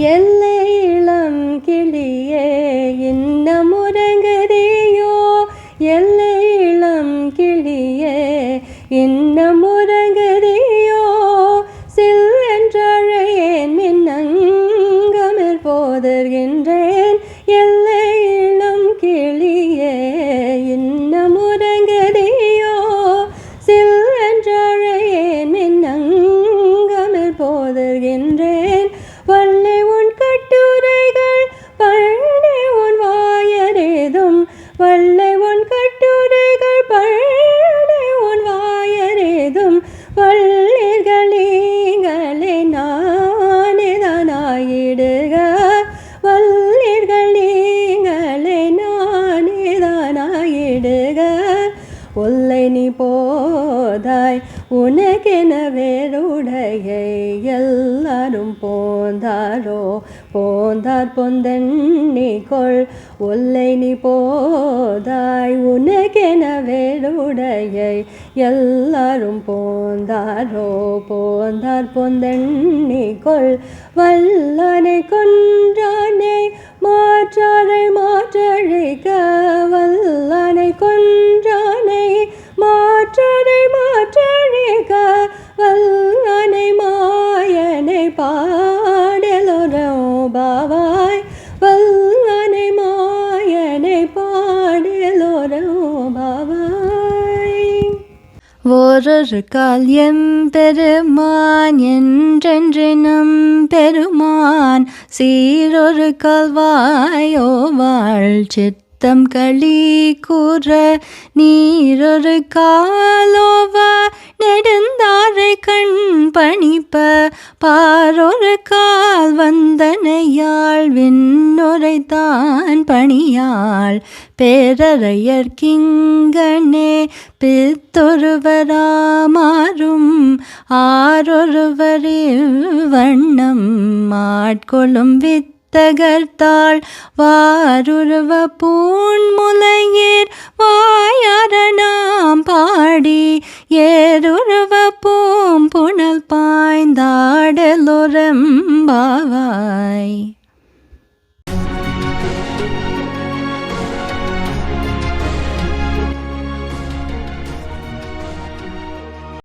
எல்லை இளம் கிளியே இன்னம் உறங்குறியோ எல்லை இளம் கிளியே இன்னம் உறங்குறியோ சில்லென்றழையேன் மின்னங்கமில் போதர்கின்றேன். எல்லை இளம் கிளியே இன்னம் உறங்குறியோ சில்லென்றழையேன் மின்னங்கமில் போதர்கின்றேன். வல்லிர்களீங்களே நானேதானாயிடுக வல்லிர்களீங்களே நானேதானாயிடுக ஒல்லை நீ போதாய் உனக்கென வேறுடையை எல்லாரும் போந்தாரோ? போந்தார் பொந்தண்ணி கொள் ஒல்லை நீ போதாய் உனக்கென வேறுடையை எல்லாரும் போந்தாரோ போந்தார் பொந்தண்ணி கொள். வல்லனை கொன்றானை மாற்றாரை மாற்றழிக்க. வல்லனை கொன்றானை மாற்றாரை மாற்றழிக்க. வல்ல ஓரொரு கால் எம்பெருமான் என்றென்றினும் பெருமான். சீரொரு கால்வாயோ வாழ் சித்தம் களி கூற நீரொரு காலோவ நெடுந்தாரை கண் பணிப்ப பாரொரு கால் வந்தனையாள் விண்ணுரைத்தான் பணியாள். பேரறையர் கிங்கனே பித்தொருவராமாறும் ஆரொருவரே வண்ணம் மாட்கொள்ளும் வித் தகர்த்தாள் வாருருவ பூண்முலையேர் வாயரணாம் பாடி ஏறு bye